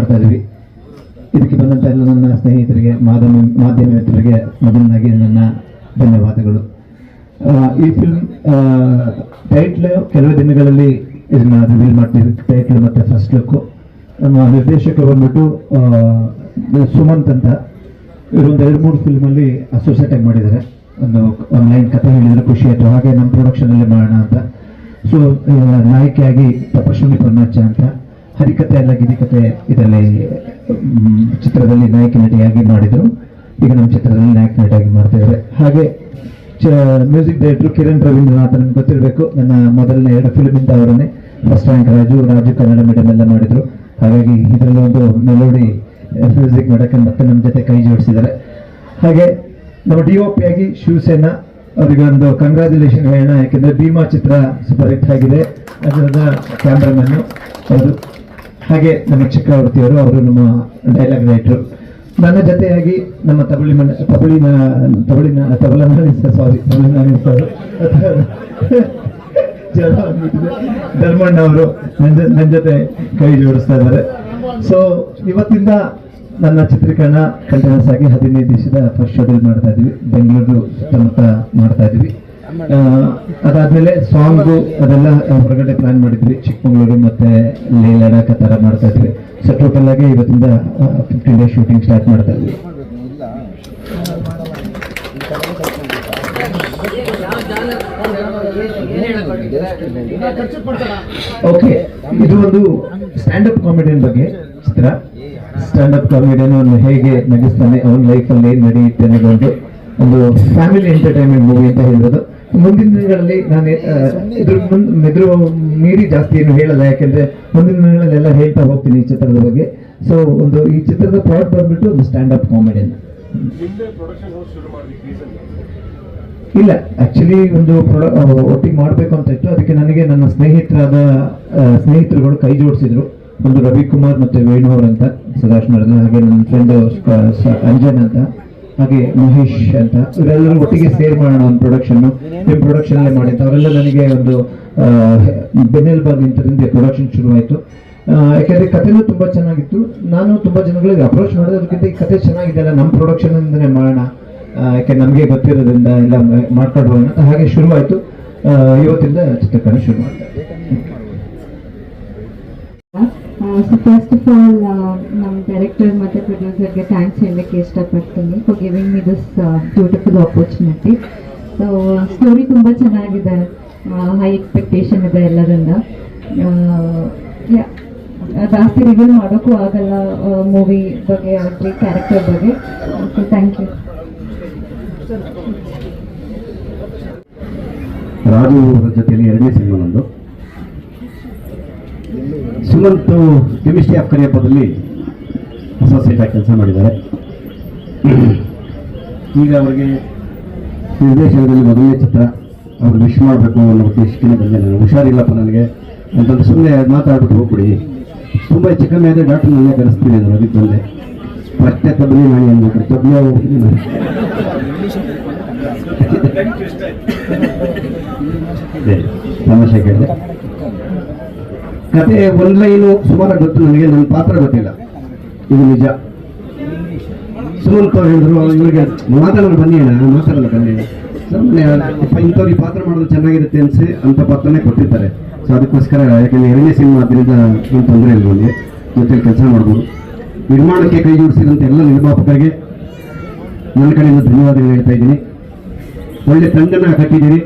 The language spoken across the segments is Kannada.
ಮಾಡ್ತಾ ಇದ್ವಿ ಇದಕ್ಕೆ ಬಂದಂಥ ಎಲ್ಲ ನನ್ನ ಸ್ನೇಹಿತರಿಗೆ, ಮಾಧ್ಯಮ ಮಾಧ್ಯಮ ಮಿತ್ರರಿಗೆ ಮೊದಲನಾಗಿ ನನ್ನ ಧನ್ಯವಾದಗಳು. ಈ ಫಿಲ್ಮ್ ಟೈಟ್ಲ್ ಕೆಲವೇ ದಿನಗಳಲ್ಲಿ ಇದನ್ನ ರಿವೀಲ್ ಮಾಡ್ತೀವಿ. ಟೈಟ್ಲ್ ಮತ್ತೆ ಫಸ್ಟ್ ಲುಕ್ ನಮ್ಮ ನಿರ್ದೇಶಕರು ಬಂದ್ಬಿಟ್ಟು ಸುಮಂತ್ ಅಂತ. ಇವರು ಒಂದು ಎರಡು, ಮೂರು ಫಿಲ್ಮಲ್ಲಿ ಅಸೋಸಿಯೇಟ್ ಆಗಿ ಮಾಡಿದ್ದಾರೆ. ಒಂದು ಆನ್ಲೈನ್ ಕಥೆ ಹೇಳಿದರೆ ಖುಷಿ ಆಯಿತು. ಹಾಗೆ ನಮ್ಮ ಪ್ರೊಡಕ್ಷನಲ್ಲಿ ಮಾಡೋಣ ಅಂತ. ಸೊ ನಾಯಕಿಯಾಗಿ ತಪಸ್ವಿನಿ ಪರ್ಣಾಚ ಅಂತ. ಹರಿಕತೆ ಅಲ್ಲ ಗಿರಿಕತೆ ಇದರಲ್ಲಿ ಚಿತ್ರದಲ್ಲಿ ನಾಯಕಿ ನಟಿಯಾಗಿ ಮಾಡಿದರು. ಈಗ ನಮ್ಮ ಚಿತ್ರದಲ್ಲಿ ನಾಯಕ ನಟಿಯಾಗಿ ಮಾಡ್ತಿದ್ದಾರೆ. ಹಾಗೆ ಮ್ಯೂಸಿಕ್ ಡೈರೆಕ್ಟರ್ ಕಿರಣ್ ರವೀಂದ್ರನಾಥ್ ಗೊತ್ತಿರಬೇಕು. ನನ್ನ ಮೊದಲನೇ ಎರಡು ಫಿಲ್ಮಿಂದ ಅವರನ್ನೇ. First rank Raju Raju Kannada medium ಎಲ್ಲ ಮಾಡಿದರು. ಹಾಗಾಗಿ ಇದರಲ್ಲಿ ಒಂದು ಮೆಲೋಡಿ ಮ್ಯೂಸಿಕ್ ಮಾಡೋಕ್ಕೆ ಮತ್ತೆ ನಮ್ಮ ಜೊತೆ ಕೈ ಜೋಡಿಸಿದ್ದಾರೆ. ಹಾಗೆ, ನಮ್ಮ ಡಿ ಒ ಪಿ ಆಗಿ ಶಿವಸೇನಾ, ಅವರಿಗೆ ಒಂದು ಕಂಗ್ರ್ಯಾಚುಲೇಷನ್ ಹೇಳೋಣ. ಯಾಕೆಂದರೆ ಭೀಮಾ ಚಿತ್ರ ಸೂಪರ್ ಹಿಟ್ ಆಗಿದೆ ಅದರದ ಕ್ಯಾಮ್ರಾಮನ್ನು. ಅವರು ಹಾಗೆ ನಮ್ಮ ಚಕ್ರವರ್ತಿಯವರು ಅವರು ನಮ್ಮ ಡೈಲಾಗ್ ರೈಟರ್ ನನ್ನ ಜೊತೆಯಾಗಿ ನಮ್ಮ ತಬಳಿ ಮನ ತಬಳಿನ ತಬಳಿನ ತಬಲನ ಸಾರಿ ತಬಲಿನ ಸರ್ ಧರ್ಮಣ್ಣ ಅವರು ನನ್ನ ಜೊತೆ ಕೈ ಜೋಡಿಸ್ತಾ ಇದ್ದಾರೆ. ಸೊ ಇವತ್ತಿಂದ ನನ್ನ ಚಿತ್ರೀಕರಣ ಕಂಟಿನ್ಯೂಸ್ ಆಗಿ ಹದಿನೈದು ದಿವಸದ ಫಸ್ಟ್ ಶೆಡ್ಯೂಲ್ ಮಾಡ್ತಾ ಇದ್ವಿ. ಬೆಂಗಳೂರು ಸುತ್ತಮುತ್ತ ಮಾಡ್ತಾ ಇದ್ವಿ. ಅದಾದ್ಮೇಲೆ ಸಾಂಗ್ ಅದೆಲ್ಲ ಹೊರಗಡೆ ಪ್ಲಾನ್ ಮಾಡಿದ್ವಿ. ಚಿಕ್ಕಮಗಳೂರು ಮತ್ತೆ ಲೇ ಲಡಾಖ್ ಆ ಥರ ಮಾಡ್ತಾ ಇದ್ವಿ. ಸೊ ಟೋಟಲ್ ಆಗಿ ಇವತ್ತಿಂದ ಫಿಫ್ಟೀನ್ ಡೇಸ್ ಶೂಟಿಂಗ್ ಸ್ಟಾರ್ಟ್ ಮಾಡ್ತಾ ಇದ್ವಿ. ಓಕೆ ಇದು ಒಂದು ಸ್ಟ್ಯಾಂಡ್ ಅಪ್ ಕಾಮಿಡಿಯನ್ ಬಗ್ಗೆ ಚಿತ್ರ. ಸ್ಟ್ಯಾಂಡ್ ಅಪ್ ಕಾಮಿಡಿಯನ್ ಅವನು ಹೇಗೆ ನಗಿಸ್ತಾನೆ, ಅವನ ಲೈಫಲ್ಲಿ ಏನು ನಡೆಯುತ್ತೆ ಅನ್ನೋದೊಂದು, ಒಂದು ಫ್ಯಾಮಿಲಿ ಎಂಟರ್ಟೈನ್ಮೆಂಟ್ ಮೂವಿ ಅಂತ ಹೇಳಿರೋದು ಮುಂದಿನ ದಿನಗಳಲ್ಲಿ ನಾನು ಎದುರು ಇದ್ರ ಮೀರಿ ಜಾಸ್ತಿ ಏನು ಹೇಳಲ್ಲ ಯಾಕೆಂದ್ರೆ ಮುಂದಿನ ದಿನಗಳಲ್ಲೆಲ್ಲ ಹೇಳ್ತಾ ಹೋಗ್ತೀನಿ ಈ ಚಿತ್ರದ ಬಗ್ಗೆ. ಸೊ ಒಂದು ಈ ಚಿತ್ರದ ಪ್ಲಾಟ್ ಬಂದ್ಬಿಟ್ಟು ಒಂದು ಸ್ಟ್ಯಾಂಡ್ ಅಪ್ ರೀಸೆಂಟ್ ಇಲ್ಲ ಆಕ್ಚುಲಿ ಒಂದು ಒಟ್ಟಿಗೆ ಮಾಡಬೇಕು ಅಂತ ಇತ್ತು. ಅದಕ್ಕೆ ನನಗೆ ನನ್ನ ಸ್ನೇಹಿತರಾದ ಸ್ನೇಹಿತರುಗಳು ಕೈ ಜೋಡಿಸಿದ್ರು. ಒಂದು ರವಿಕುಮಾರ್ ಮತ್ತೆ ವೇಣು ಅವರಂತ ಸದಾಶ್ ಸದಾಶಿವನಗರದ ಹಾಗೆ ನನ್ನ ಫ್ರೆಂಡ್ ಅಂಜನ್ ಅಂತ. ಹಾಗೆ ಮಹೇಶ್ ಅಂತ. ಇವರೆಲ್ಲರೂ ಒಟ್ಟಿಗೆ ಸೇರ್ ಮಾಡೋಣ ಒಂದು ಪ್ರೊಡಕ್ಷನ್ ನಿಮ್ಮ ಪ್ರೊಡಕ್ಷನ್ ಅಲ್ಲೇ ಮಾಡಿ ಅಂತ ಅವರೆಲ್ಲ ನನಗೆ ಒಂದು ಬೆನ್ನೆಲ್ ನಿಂತರಿಂದ ಪ್ರೊಡಕ್ಷನ್ ಶುರುವಾಯಿತು. ಯಾಕಂದ್ರೆ ಕಥೆನೂ ತುಂಬಾ ಚೆನ್ನಾಗಿತ್ತು. ನಾನು ತುಂಬಾ ಜನಗಳಿಗೆ ಅಪ್ರೋಚ್ ಮಾಡಿದೆ. ಅದಕ್ಕಿಂತ ಈ ಕತೆ ಚೆನ್ನಾಗಿದೆ ಅಲ್ಲ. ಪ್ರೊಡಕ್ಷನ್ ಇಂದನೇ ಮಾಡೋಣ. ಯಾಕೆ ನಮಗೆ ಗೊತ್ತಿರೋದ್ರಿಂದ ಎಲ್ಲ ಮಾಡ್ಕೊಂಡು ಹೋಗೋಣ ಹಾಗೆ ಶುರುವಾಯಿತು. ಇವತ್ತಿಂದ ಚಿತ್ರೀಕರಣ ಶುರು ಮಾಡ್ತಾ ಸೊ ಫಸ್ಟ್ ಆಫ್ ಆಲ್ ನಮ್ಮ ಡೈರೆಕ್ಟರ್ ಮತ್ತು ಪ್ರೊಡ್ಯೂಸರ್ಗೆ ಥ್ಯಾಂಕ್ಸ್ ಹೇಳಕ್ಕೆ ಇಷ್ಟಪಡ್ತೀನಿ for giving me this beautiful opportunity so story ತುಂಬ ಚೆನ್ನಾಗಿದೆ. ಹೈ ಎಕ್ಸ್ಪೆಕ್ಟೇಷನ್ ಇದೆ ಎಲ್ಲರಿಂದ. ಯಾ ಜಾಸ್ತಿ ರಿವೀಲ್ ಮಾಡೋಕ್ಕೂ ಆಗಲ್ಲ ಮೂವಿ ಬಗ್ಗೆ ಆಗಲಿ ಕ್ಯಾರೆಕ್ಟರ್ ಬಗ್ಗೆ. ಓಕೆ ಥ್ಯಾಂಕ್ ಯು ರಾಜು ಅವರ ಜೊತೆಯಲ್ಲಿ ಎರಡನೇ ಸಿನಿಮಾ ನಂದು ಸುಮಂತ್ ಕೆಮಿಸ್ಟ್ರಿ ಆಫ್ ಕರಿಯಪ್ಪದಲ್ಲಿ ಅಸೋಸಿಯೇಟ್ ಆಗಿ ಕೆಲಸ ಮಾಡಿದ್ದಾರೆ. ಈಗ ಅವರಿಗೆ ನಿರ್ದೇಶನದಲ್ಲಿ ಮೊದಲನೇ ಚಿತ್ರ ಅವ್ರು ವಿಶ್ ಮಾಡಬೇಕು ಅನ್ನೋ ಉದ್ದೇಶಕ್ಕೆ ಬಂದೆ ನಾನು. ಹುಷಾರಿಲ್ಲಪ್ಪ ನನಗೆ. ಅಂತಂದು ಸುಮ್ಮನೆ ಮಾತಾಡ್ಬಿಟ್ಟು ಹೋಗ್ಬಿಡಿ. ತುಂಬ ಚಿಕ್ಕ ಮೇಲೆ ಆದರೆ ಡಾಕ್ಟರ್ ನನ್ನೇ ಕರೆಸ್ತೀನಿ ನಾನು ಅದಕ್ಕೆ ಬಂದೆ. ಮತ್ತೆ ತಬ್ಬಲಿ ಮಾಡಿ ಅನ್ಬೇಕು ತಬ್ಬಲಿ ತಮಾಷೆ ಕೇಳಿದೆ. ಕತೆ ಒಂದು ಲೈನು ಸುಮಾರು ಗೊತ್ತು, ನನಗೆ ನನ್ನ ಪಾತ್ರ ಗೊತ್ತಿಲ್ಲ. ಇದು ನಿಜ. ಸುಮಂತ್ ಹೇಳಿದ್ರು, ಇವರಿಗೆ ಮಾತಾಡೋದು ಬನ್ನಿ ಅಣ್ಣ ಮಾತಾಡಲ್ಲ, ಬನ್ನಿ. ಇಂಥವ್ರಿಗೆ ಪಾತ್ರ ಮಾಡೋದು ಚೆನ್ನಾಗಿರುತ್ತೆ ಅನ್ಸಿ ಅಂತ ಪಾತ್ರನೇ ಕೊಟ್ಟಿರ್ತಾರೆ. ಸೊ ಅದಕ್ಕೋಸ್ಕರ ಯಾಕಂದ್ರೆ ಎರಡನೇ ಸಿನಿಮಾ ಅದರಿಂದ ಏನು ತೊಂದರೆ ಇಲ್ಲ ನನಗೆ ಜೊತೆಲಿ ಕೆಲಸ ಮಾಡ್ಬೋದು. ನಿರ್ಮಾಣಕ್ಕೆ ಕೈ ಜೋಡಿಸಿದಂಥ ಎಲ್ಲ ನಿರ್ಮಾಪಕರಿಗೆ ನನ್ನ ಕಡೆಯಿಂದ ಧನ್ಯವಾದಗಳು ಹೇಳ್ತಾ ಇದ್ದೀನಿ. ಒಳ್ಳೆ ತಂಡನ ಕಟ್ಟಿದ್ದೀರಿ.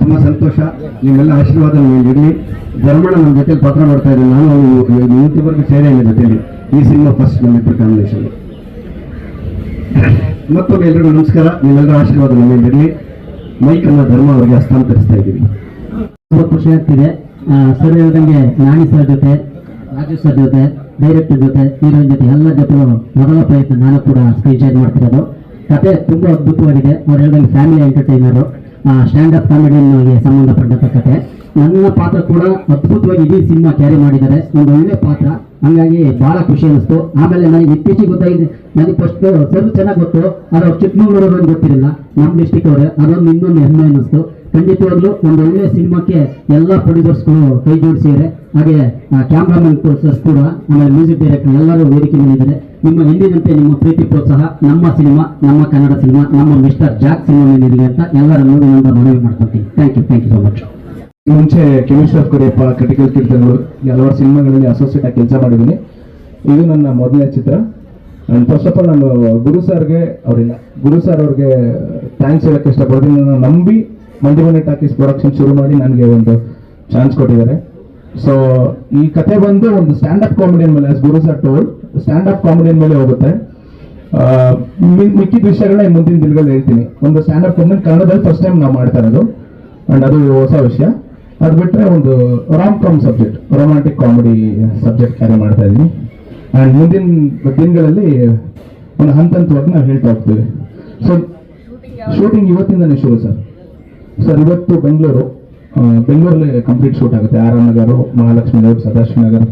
ತುಂಬ ಸಂತೋಷ. ನಿಮ್ಮೆಲ್ಲ ಆಶೀರ್ವಾದ ಇರಲಿ. ಧರ್ಮಣ್ಣ ನಮ್ಮ ಜೊತೆಲಿ ಪಾತ್ರ ಮಾಡ್ತಾ ಇದ್ದೀನಿ ನಾನು ಯೂಟ್ಯೂಬರ್ಗೆ ಸೇರೆ ಇಲ್ಲ ಜೊತೆಲಿ ಈ ಸಿನಿಮಾ ಫಸ್ಟ್ ನಮ್ಮಿಬ್ಬರು ಕಾಂಬಿನೇಷನ್. ಮತ್ತೊಮ್ಮೆ ಎಲ್ಲರಿಗೂ ನಮಸ್ಕಾರ. ನಿಮ್ಮೆಲ್ಲರ ಆಶೀರ್ವಾದ ನಮ್ಮ ಇರಲಿ. ಮೈಕನ್ನ ಧರ್ಮ ಅವರಿಗೆ ಹಸ್ತಾಂತರಿಸ್ತಾ ಇದ್ದೀವಿ. ತುಂಬ ಖುಷಿ ಆಗ್ತಿದೆ. ಸರ್ ಹೇಳ್ದಂಗೆ ನಾಣಿ ಸರ್ ಜೊತೆ ರಾಜೇಶ್ ಸರ್ ಜೊತೆ, ಡೈರೆಕ್ಟರ್ ಜೊತೆ, ಹೀರೋಯಿನ್ ಜೊತೆ ಎಲ್ಲ ಜೊತೆ ಮೊದಲ ಪ್ರಯತ್ನ ನಾನು ಕೂಡ ಶೇರ್ ಮಾಡ್ತಿರೋದು. ಕತೆ ತುಂಬ ಅದ್ಭುತವಾಗಿದೆ. ಅವ್ರು ಹೇಳಿದಂಗೆ ಫ್ಯಾಮಿಲಿ ಎಂಟರ್ಟೈನರು ಸ್ಟ್ಯಾಂಡ್ ಅಪ್ ಕಾಮಿಡಿಯನ್ಗೆ ಸಂಬಂಧಪಟ್ಟಂಥ ಕತೆ ನನ್ನ ಪಾತ್ರ ಕೂಡ ಅದ್ಭುತವಾಗಿ ಇಡೀ ಸಿನಿಮಾ ಕ್ಯಾರಿ ಮಾಡಿದ್ದಾರೆ. ಒಂದು ಒಳ್ಳೆ ಪಾತ್ರ. ಹಂಗಾಗಿ ಬಹಳ ಖುಷಿ ಅನಿಸ್ತು ಆಮೇಲೆ ನನಗೆ ಇತ್ತೀಚೆಗೆ ಗೊತ್ತಾಗಿದೆ, ನನಗೆ ಫಸ್ಟ್ ಸ್ವಲ್ಪ ಚೆನ್ನಾಗಿ ಗೊತ್ತು, ಅದು ಅವ್ರು ಚಿಕ್ಕಮಗಳೂರು ಅಂತ ಗೊತ್ತಿರಲಿಲ್ಲ. ನಮ್ಮ ಡಿಸ್ಟಿಕ್ ಅವರೇ, ಅದೊಂದು ಇನ್ನೊಂದು ಹೆಮ್ಮೆ ಅನ್ನಿಸ್ತು. ಖಂಡಿತವಾಗ್ಲೂ ಒಂದು ಒಳ್ಳೆ ಸಿನಿಮಾಕ್ಕೆ ಎಲ್ಲ ಪ್ರೊಡ್ಯೂಸರ್ಸ್ಗಳು ಕೈ ಜೋಡಿಸಿದ್ದಾರೆ. ಹಾಗೆ ಕ್ಯಾಮ್ರಾಮನ್ ಕೂಡ ಆಮೇಲೆ ಮ್ಯೂಸಿಕ್ ಡೈರೆಕ್ಟರ್ ಎಲ್ಲರೂ ವೇದಿಕೆ ಮೇಲಿದ್ದಾರೆ. ನಿಮ್ಮ ಎಂದಿನಂತೆ ನಿಮ್ಮ ಪ್ರೀತಿ ಪ್ರೋತ್ಸಾಹ, ನಮ್ಮ ಸಿನಿಮಾ, ನಮ್ಮ ಕನ್ನಡ ಸಿನಿಮಾ, ನಮ್ಮ ಮಿಸ್ಟರ್ ಜಾಕ್ ಸಿನಿಮಾ ನೀಡಿದೆ ಅಂತ ಎಲ್ಲರನ್ನೂ ವಿನಂತ ಮನವಿ ಮಾಡ್ಕೊತೀನಿ thank you thank you so much ಮುಂಚೆ ಕೆಮಿಸ್ಟ್ರಿ ಕೊಡಿಯಪ್ಪ ಕ್ರಿಟಿಕಲ್ ಕೀರ್ತನಗಳು ಹಲವಾರು ಸಿನಿಮಾಗಳಲ್ಲಿ ಅಸೋಸಿಯೇಟ್ ಆಗಿ ಕೆಲಸ ಮಾಡಿದ್ದೀನಿ. ಇದು ನನ್ನ ಮೊದಲನೇ ಚಿತ್ರ. ನಾನು ಫಸ್ಟ್ ಆಫ್ ಆಲ್ ನಾನು ಗುರು ಸರ್ಗೆ ಅವರಿಲ್ಲ. ಗುರು ಸರ್ ಅವ್ರಿಗೆ ಥ್ಯಾಂಕ್ಸ್ ಹೇಳಕ್ಕೆ ಇಷ್ಟಪಡ್ತೀನಿ. ನಾನು ನಂಬಿ ಮಂಡಿ ಮನೆ ಟಾಕೀಸ್ ಪ್ರೊಡಕ್ಷನ್ ಶುರು ಮಾಡಿ ನನಗೆ ಒಂದು ಚಾನ್ಸ್ ಕೊಟ್ಟಿದ್ದಾರೆ. ಸೊ ಈ ಕಥೆ ಬಂದು ಒಂದು ಸ್ಟ್ಯಾಂಡ್ ಅಪ್ ಕಾಮಿಡಿಯನ್ ಮೇಲೆ as Guru sir told stand up ಕಾಮಿಡಿಯ ಮೇಲೆ ಹೋಗುತ್ತೆ. ಮಿಕ್ಕಿದ ವಿಷಯಗಳನ್ನ ಮುಂದಿನ ದಿನಗಳಲ್ಲಿ ಹೇಳ್ತೀನಿ. ಒಂದು ಸ್ಟ್ಯಾಂಡ್ ಅಪ್ ಕಾಮಿಡಿ ಕನ್ನಡದಲ್ಲಿ ಫಸ್ಟ್ ಟೈಮ್ ನಾವು ಮಾಡ್ತಾ ಇರೋದು. ಅಂಡ್ ಅದು ಹೊಸ ವಿಷಯ. ಅದು ಬಿಟ್ಟರೆ ಒಂದು rom com subject romantic comedy subject carry ಮಾಡ್ತಾ ಇದ್ದೀನಿ. ಅಂಡ್ ಮುಂದಿನ ದಿನಗಳಲ್ಲಿ ಒಂದು ಹಂತ ಹಂತವಾಗಿ ನಾವು ಹೇಳ್ತಾ ಹೋಗ್ತೀವಿ. ಸೊ ಶೂಟಿಂಗ್ ಇವತ್ತಿಂದನೇ ಶುರು ಸರ್. ಸರ್, ಇವತ್ತು ಬೆಂಗಳೂರು ಬೆಂಗಳೂರಲ್ಲಿ ಕಂಪ್ಲೀಟ್ ಶೂಟ್ ಆಗುತ್ತೆ. ಆರ್ ನಗರು, ಮಹಾಲಕ್ಷ್ಮಿ ನಗರ್, ಸದಾಶಿವ ನಗರ್.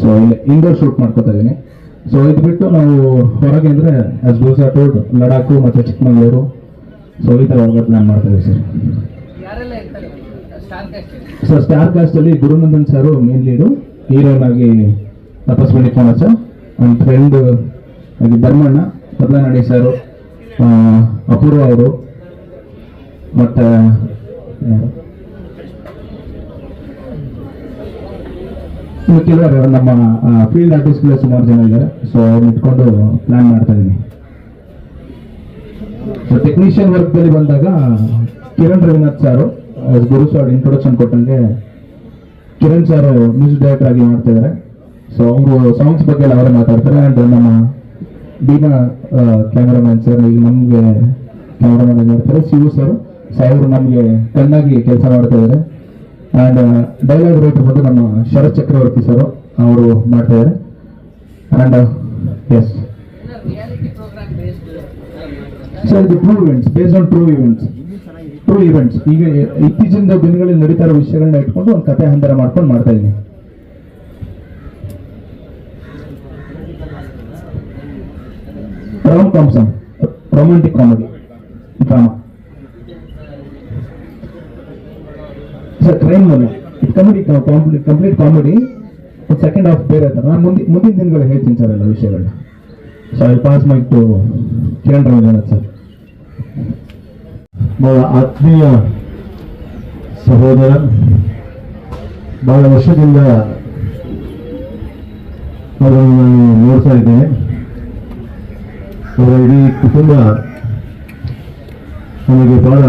ಸೊ ಇಲ್ಲಿ ಇಂಡೋರ್ ಶೂಟ್ ಮಾಡ್ಕೋತಾ ಇದ್ದೀನಿ. ಸೊ ಇದು ಬಿಟ್ಟು ನಾವು ಹೊರಗೆ ಅಂದರೆ ಆಸ್ ಗೋಸಾ ಟೋಡ್ ಲಡಾಖು ಮತ್ತು ಚಿಕ್ಕಮಗಳೂರು. ಸೊ ಈ ಥರ ಹೊರಗಡೆ ಪ್ಲ್ಯಾನ್ ಮಾಡ್ತಾ ಇದ್ದೀವಿ ಸರ್. ಸರ್ ಸ್ಟಾರ್ ಕಾಸ್ಟ್ ಅಲ್ಲಿ? ಗುರುನಂದನ್ ಸರ್ ಮೇನ್ ಲೀಡು ಹೀರೋನ್ ಆಗಿ ತಪಸ್ವಿನಿ ಸರ್. ನನ್ನ ಫ್ರೆಂಡ್ ಆಗಿ ಧರ್ಮಣ್ಣ ಪದ್ಮನಾಡಿ ಸರ್ ಅಪೂರ್ವ ಅವರು. ಮತ್ತೆ ಇನ್ನು ಕೆಲವರು ನಮ್ಮ ಫೀಲ್ಡ್ ಆರ್ಟಿಸ್ಟ್ಗಳು ಸುಮಾರು ಜನ ಇದ್ದಾರೆ. ಸೊ ಅವ್ರನ್ನ ಇಟ್ಕೊಂಡು ಪ್ಲಾನ್ ಮಾಡ್ತಾ ಇದ್ದೀನಿ ಟೆಕ್ನಿಷಿಯನ್ ವರ್ಕ್ದಲ್ಲಿ ಬಂದಾಗ, ಕಿರಣ್ ರವಿನಾಥ್ ಸಾರು ಗುರು ಸರ್ ಇಂಟ್ರೊಡಕ್ಷನ್ ಕೊಟ್ಟಂಗೆ ಕಿರಣ್ ಸಾರು ಮ್ಯೂಸಿಕ್ ಡೈರೆಕ್ಟರ್ ಆಗಿ ಮಾಡ್ತಾ ಇದ್ದಾರೆ ಸೊ ಅವರು ಸಾಂಗ್ಸ್ ಬಗ್ಗೆ ಎಲ್ಲ ಅವರೇ ಮಾತಾಡ್ತಾರೆ. ಆ್ಯಂಡ್ ನಮ್ಮ ಬೀನಾ ಕ್ಯಾಮ್ರಾಮನ್ ಸರ್ ಈಗ ನಮಗೆ ಕ್ಯಾಮ್ರಾಮನ್ ಆಗಿರ್ತಾರೆ ಶಿವು ಸರ್ ಸೊ ಅವರು ನಮಗೆ ಚೆನ್ನಾಗಿ ಕೆಲಸ ಮಾಡ್ತಾ ಇದ್ದಾರೆ ಆ್ಯಂಡ್ ಡೈಲಾಗ್ ರೈಟರ್ ಬಂದು ನಮ್ಮ ಶರತ್ ಚಕ್ರವರ್ತಿ ಸರ್, ಅವರು ಮಾಡ್ತಾ ಇದ್ದಾರೆ ಆ್ಯಂಡ್ ಎಸ್ ಸರ್ ಇದು true events base on true events true events ಈಗ ಇತ್ತೀಚಿನ ದಿನಗಳಲ್ಲಿ ನಡೀತಾ ಇರೋ ವಿಷಯಗಳನ್ನ ಇಟ್ಕೊಂಡು ಒಂದು ಕತೆ ಹಂದರ ಮಾಡ್ಕೊಂಡು ಮಾಡ್ತಾ ಇದ್ದೀನಿ. Ram ಕಾಮ್ಸನ್ romantic comedy drama sir train ಮೇಲೆ ಇದು comedy complete complete comedy second half ಬೇರೆ ಥರ ನಾನು ಮುಂದಿನ ಮುಂದಿನ ದಿನಗಳು ಹೇಳ್ತೀನಿ ಸರ್ ಎಲ್ಲ ವಿಷಯಗಳನ್ನ. So I pass my to Kiran Ravindranath sir ಬಹಳ ಆತ್ಮೀಯ ಸಹೋದರ, ಬಹಳ ವರ್ಷದಿಂದ ಅವರನ್ನು ನಾನು ನೋಡ್ತಾ ಇದ್ದೇನೆ. ಅವರ ಇಡೀ ಕುಟುಂಬ ನಮಗೆ ಬಹಳ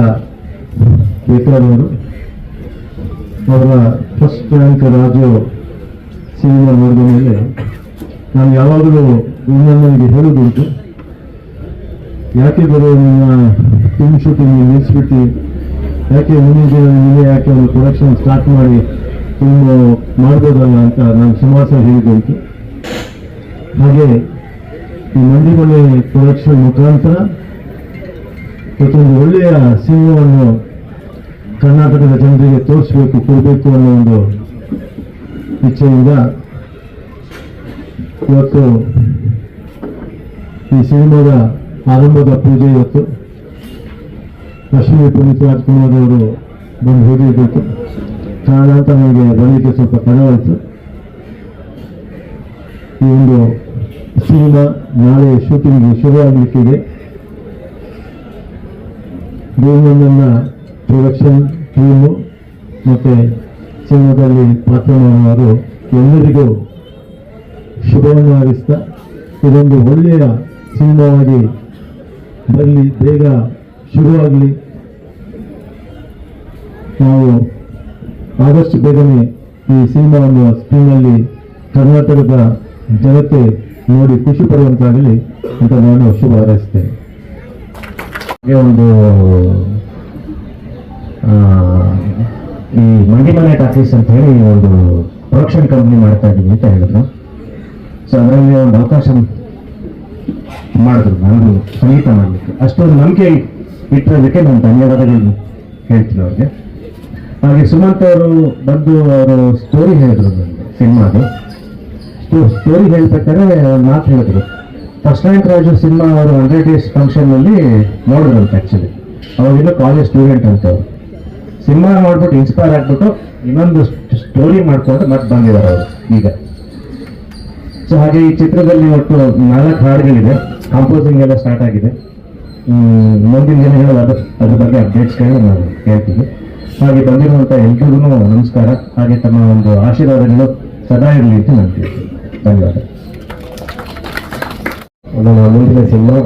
ಬೇಕಾದವರು ಅವರ ಫಸ್ಟ್ ರ್ಯಾಂಕ್ ರಾಜು ಸಿನಿಮಾ ನೋಡಿದ ಮೇಲೆ ನಾನು ಯಾವಾಗಲೂ ಇನ್ನೊಂದನಿಗೆ ಹೇಳುವುದುಂಟು. ಯಾಕೆ ಬರೋ ನಿಮ್ಮ ಫಿಲ್ಮ್ ಶೂಟಿಂಗ್ ನಿಲ್ಲಿಸ್ಬಿಟ್ಟು ಯಾಕೆ ಮುಂದಿನ ದಿನ ನೀವೇ ಯಾಕೆ ಒಂದು ಪ್ರೊಡಕ್ಷನ್ ಸ್ಟಾರ್ಟ್ ಮಾಡಿ ಫಿಲ್ಮ್ ಮಾಡ್ಬೋದಲ್ಲ ಅಂತ ನಾನು ಸುಮಾರು ಸಲ ಹಾಗೆ ಈ ಮಂಡಿಮನೆ ಪ್ರೊಡಕ್ಷನ್ ಮುಖಾಂತರ ಮತ್ತೊಂದು ಒಳ್ಳೆಯ ಸಿನಿಮಾವನ್ನು ಕರ್ನಾಟಕದ ಜನರಿಗೆ ತೋರಿಸಬೇಕು, ಕೊಡಬೇಕು ಅನ್ನೋ ಒಂದು ಇಚ್ಛೆಯಿಂದ ಇವತ್ತು ಈ ಸಿನಿಮಾದ ಆರಂಭದ ಪೂಜೆ ಇವತ್ತು. ಲಕ್ಷ್ಮೀ ಪುನೀತ್ ರಾಜ್ಕುಮಾರ್ ಅವರು ಬಂದು ಹೋಗಿರಬೇಕು. ಕಾರಣ ಅಂತ ನನಗೆ ಬರಲಿಕ್ಕೆ ಸ್ವಲ್ಪ ತಡವಾಯಿತು ಈ ಒಂದು ಸಿನಿಮಾ ನಾಳೆ ಶೂಟಿಂಗ್ ಶುರುವಾಗಲಿಕ್ಕಿದೆ ದೇವನಂದನ ಪ್ರೊಡಕ್ಷನ್ ಟೀಮು ಮತ್ತು ಚಿನ್ನದಲ್ಲಿ ಪಾತ್ರ ಮಾಡುವವರು ಎಲ್ಲರಿಗೂ ಶುಭವನ್ನು ಹಾರಿಸ್ತಾ ಇದೊಂದು ಒಳ್ಳೆಯ ಸಿನಿಮಾವಾಗಿ ಬರಲಿ, ಬೇಗ ಶುರುವಾಗಲಿ. ನಾವು ಆದಷ್ಟು ಬೇಗನೆ ಈ ಸಿನಿಮಾವನ್ನು ಸ್ಕ್ರೀನಲ್ಲಿ ಕರ್ನಾಟಕದ ಜನತೆ ನೋಡಿ ಖುಷಿ ಪಡುವಂತಾಗಲಿ ಅಂತ ನಾನು ಶುಭ ಹಾರೈಸ್ತೇನೆ. ಒಂದು ಈ ಮಂಡಿಮನೆ ಟಾಕೀಸ್ ಅಂತ ಹೇಳಿ ಒಂದು ಪ್ರೊಡಕ್ಷನ್ ಕಂಪ್ನಿ ಮಾಡ್ತಾ ಇದ್ದೀವಿ ಅಂತ ಹೇಳಿದ್ರು. ಸೊ ಅದರಲ್ಲಿ ಒಂದು ಅವಕಾಶ ಮಾಡಿದ್ರು. ನಾನು ಸಂಗೀತ ಮಾಡಲಿಕ್ಕೆ. ಅಷ್ಟೊಂದು ನಂಬಿಕೆ ಇಟ್ಟಿರೋದಕ್ಕೆ ನಾನು ಧನ್ಯವಾದಗಳು ಹೇಳ್ತೀನಿ ಅವ್ರಿಗೆ. ಹಾಗೆ ಸುಮಂತ್ ಅವರು ಬಂದು ಅವರು ಸ್ಟೋರಿ ಹೇಳಿದ್ರು ನನಗೆ ಸಿನಿಮಾದು. ಸ್ಟೋರಿ ಹೇಳ್ಬೇಕಾದ್ರೆ ಒಂದು ಮಾತು ಹೇಳಿದ್ರು. ಫಸ್ಟ್ ರ್ಯಾಂಕ್ ರಾಜು ಸಿನಿಮಾ ಅವರು ಹಂಡ್ರೆಡ್ ಡೇಸ್ ಫಂಕ್ಷನ್ನಲ್ಲಿ ನೋಡಿದ್ರು ಆ್ಯಕ್ಚುಲಿ ಅವಾಗಿನ್ನೂ ಕಾಲೇಜ್ ಸ್ಟೂಡೆಂಟ್ ಅಂತ ಅವರು ಸಿನಿಮಾ ನೋಡ್ಬಿಟ್ಟು ಇನ್ಸ್ಪೈರ್ ಆಗ್ಬಿಟ್ಟು ಇನ್ನೊಂದು ಸ್ಟೋರಿ ಮಾಡ್ಕೊಂಡು ಮತ್ತೆ ಬಂದಿದ್ದಾರೆ ಅವರು ಈಗ. ಸೊ ಹಾಗೆ ಈ ಚಿತ್ರದಲ್ಲಿ ಒಟ್ಟು ನಾಲ್ಕು ಹಾಡುಗಳಿದೆ. ಕಾಂಪೋಸಿಂಗ್ ಎಲ್ಲ ಸ್ಟಾರ್ಟ್ ಆಗಿದೆ. ಮುಂದಿನ ದಿನಗಳು ಅದ್ರ ಅದ್ರ ಬಗ್ಗೆ ಅಪ್ಡೇಟ್ಸ್ಗಳನ್ನ ನಾನು ಹೇಳ್ತೀವಿ ಹಾಗೆ ಬಂದಿರುವಂಥ ಎಲ್ರಿಗೂ ನಮಸ್ಕಾರ. ಹಾಗೆ ತಮ್ಮ ಒಂದು ಆಶೀರ್ವಾದಗಳು ಸದಾ ಇರಲಿ ಅಂತ ನಾನು ಕೇಳ್ತೀನಿ. ಧನ್ಯವಾದ. ನನ್ನ ಮುಂದಿನ ಸಿನಿಮಾ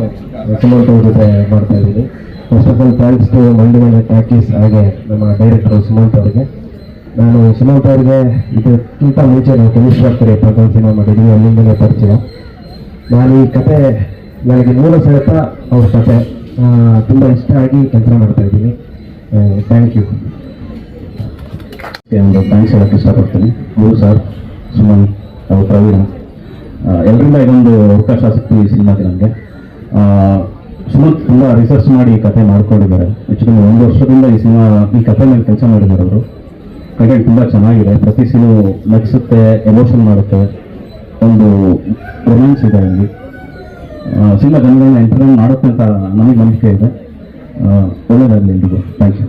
ಮಾಡ್ತಾ ಇದ್ದೀನಿ. First of all thanks to ಮಂಡಿಗಳ ಟ್ಯಾಕೀಸ್ ಹಾಗೆ ನಮ್ಮ ಡೈರೆಕ್ಟರ್ ಸುಮಂತ್ ಅವರಿಗೆ. ನಾನು ಸುಮಂತ್ ಅವರಿಗೆ ಇದಕ್ಕಿಂತ ಮುಂಚೆ ನಾವು ಕೆಮಿಸ್ಟ್ರಿ ಆಗ್ತಾರೆ ಪ್ರಧಾನ ಸಿನಿಮಾ ಮಾಡಿದ್ವಿ, ಅಲ್ಲಿಂದಲೇ ಪರಿಚಯ. ನಾನು ಈ ಕತೆ ನನಗೆ ಮೂಲ ಸಹಿತ ಅವ್ರ ಕತೆ. ತುಂಬ ಇಷ್ಟ ಆಗಿ ಕೆಲಸ ಮಾಡ್ತಾ ಇದ್ದೀನಿ. ಥ್ಯಾಂಕ್ ಯು ಒಂದು ಥ್ಯಾಂಕ್ಸ್ ಹೇಳಕ್ಕೆ ಇಷ್ಟಪಡ್ತೀನಿ. ಮೂರು ಸರ್ ಸುಮಂತ್, ಅವ್ರು ಪ್ರವೀಣ ಎಲ್ಲರಿಂದ ಇದೊಂದು ಅವಕಾಶ ಸಿಕ್ತು ಈ ಸಿನಿಮಾಗೆ ನನಗೆ ಸುಮಂತ್ ತುಂಬ ರಿಸರ್ಚ್ ಮಾಡಿ ಈ ಕತೆ ಮಾಡ್ಕೊಂಡಿದ್ದಾರೆ. ಆ್ಯಕ್ಚುಲಿ ಒಂದು ವರ್ಷದಿಂದ ಈ ಸಿನಿಮಾ, ಈ ಕತೆ ಮೇಲೆ ಕೆಲಸ ಮಾಡಿದ್ದಾರೆ ಅವರು. ಕಂಟೆಂಟ್ ತುಂಬ ಚೆನ್ನಾಗಿದೆ. ಪ್ರತಿ ಸೀನು ನಗಿಸುತ್ತೆ ಎಮೋಷನ್ ಮಾಡುತ್ತೆ. ಒಂದು ರೊಮ್ಯಾನ್ಸ್ ಇದೆ ಅಲ್ಲಿ. ಸಿನಿಮಾ ಜನಗಳನ್ನ ಎಂಟರ್ಟೈನ್ ಮಾಡುತ್ತೆ ಅಂತ ನನಗೆ ನಂಬಿಕೆ ಇದೆ. ಒಳ್ಳೆಯದಾಗಲಿ ಎಲ್ರಿಗೂ. ಥ್ಯಾಂಕ್ ಯು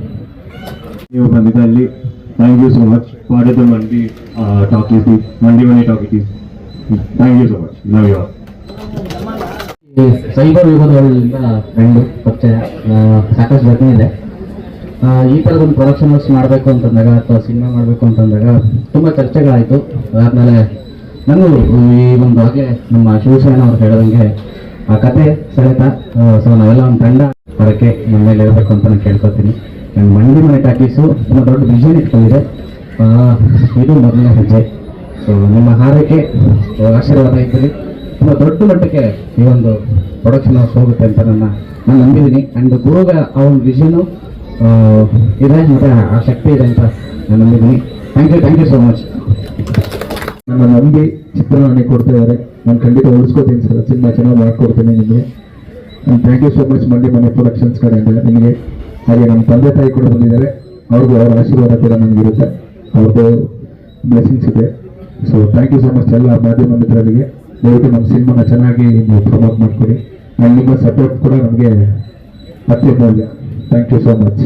ನೀವು ಬಂದಿದ್ದಲ್ಲಿ ಥ್ಯಾಂಕ್ ಯು ಸೋ ಮಚ್ ಮಾಡಿದ ಮಂಡಿ ಟಾಕೀಸ್ ಮಂಡಿ ಮನೆ is thank you so much love you cyber ಯುಗದವರಿಂದ friend ಪರಿಚಯ ಸಾಕಷ್ಟು ಘಟನೆ ಇದೆ. ಈ ಥರದ ಒಂದು ಪ್ರೊಡಕ್ಷನ್ಸ್ ಮಾಡಬೇಕು ಅಂತಂದಾಗ ಅಥವಾ ಸಿನಿಮಾ ಮಾಡಬೇಕು ಅಂತಂದಾಗ ತುಂಬ ಚರ್ಚೆಗಳಾಯಿತು. ಅದಾದಮೇಲೆ ನಾನು ಈ ಒಂದು ಹಾಗೆ ನಮ್ಮ ಶಿವಸೇನ ಅವ್ರು ಹೇಳಿದಂಗೆ ಆ ಕತೆ ಸೆಳೆತ ಸೊ ನಾವೆಲ್ಲ ಒಂದು ತಂಡ ಅದಕ್ಕೆ ನಮ್ಮ ಮೇಲೆ ಇರಬೇಕು ಅಂತ ನಾನು ಕೇಳ್ಕೊತೀನಿ. ನನ್ನ ಮಂಡಿ ಮನೆ ಟಾಕೀಸು ತುಂಬ ದೊಡ್ಡ ವಿಷನ್ ಇಟ್ಕೊಂಡಿದೆ. ಇದು ಮೊದಲನೇ ಹೆಜ್ಜೆ. ಸೊ ನಿಮ್ಮ ಹಾರೈಕೆ, ಆಶೀರ್ವಾದ ತುಂಬ ದೊಡ್ಡ ಮಟ್ಟಕ್ಕೆ ಈ ಒಂದು ಪ್ರೊಡಕ್ಷನ್ ಹೌಸ್ ಹೋಗುತ್ತೆ ಅಂತ ನನ್ನ ನಾನು ನಂಬಿದ್ದೀನಿ. ಆ್ಯಂಡ್ ಗುರುಗ ಆ ಒಂದು ವಿಷನು ಇದೆ, ಮತ್ತು ಆ ಶಕ್ತಿ ಇದೆ ಅಂತ ನಾನು ನಂಬಿದ್ದೀನಿ. Thank you thank you so much ನನ್ನ ನಂಬಿ ಕೊಡ್ತಾ ಇದ್ದಾರೆ. ನಾನು ಖಂಡಿತ ಉಳಿಸ್ಕೊತೀನಿ ಸರ್. ಸಿನಿಮಾ ಚೆನ್ನಾಗಿ ಮಾಡ್ಕೊಡ್ತೀನಿ ನಿಮಗೆ. ಥ್ಯಾಂಕ್ ಯು ಸೋ ಮಚ್ ಮಂಡಿ ಮನೆ ಪ್ರೊಡಕ್ಷನ್ಸ್ ಕಡೆಯಿಂದ ನಿಮಗೆ ಹಾಗೆ ನಮ್ಮ ತಂದೆ ತಾಯಿ ಕೂಡ ಬಂದಿದ್ದಾರೆ. ಅವ್ರಿಗೂ ಅವರ ಆಶೀರ್ವಾದ ಕೂಡ ನನಗಿರುತ್ತೆ ಅವ್ರದ್ದು ಬ್ಲೆಸಿಂಗ್ಸ್ ಇದೆ. So thank you so much ಎಲ್ಲ ಮಾಧ್ಯಮ ಮಿತ್ರರಿಗೆ. ದಯವಿಟ್ಟು ನಮ್ಮ ಸಿನಿಮಾನ ಚೆನ್ನಾಗಿ ನೀವು ಪ್ರಮೋಟ್ ಮಾಡಿಕೊಡಿ. ಆ್ಯಂಡ್ ನಿಮ್ಮ ಸಪೋರ್ಟ್ ಕೂಡ ನಮಗೆ ಅತ್ಯಮೂಲ್ಯ. Thank you so much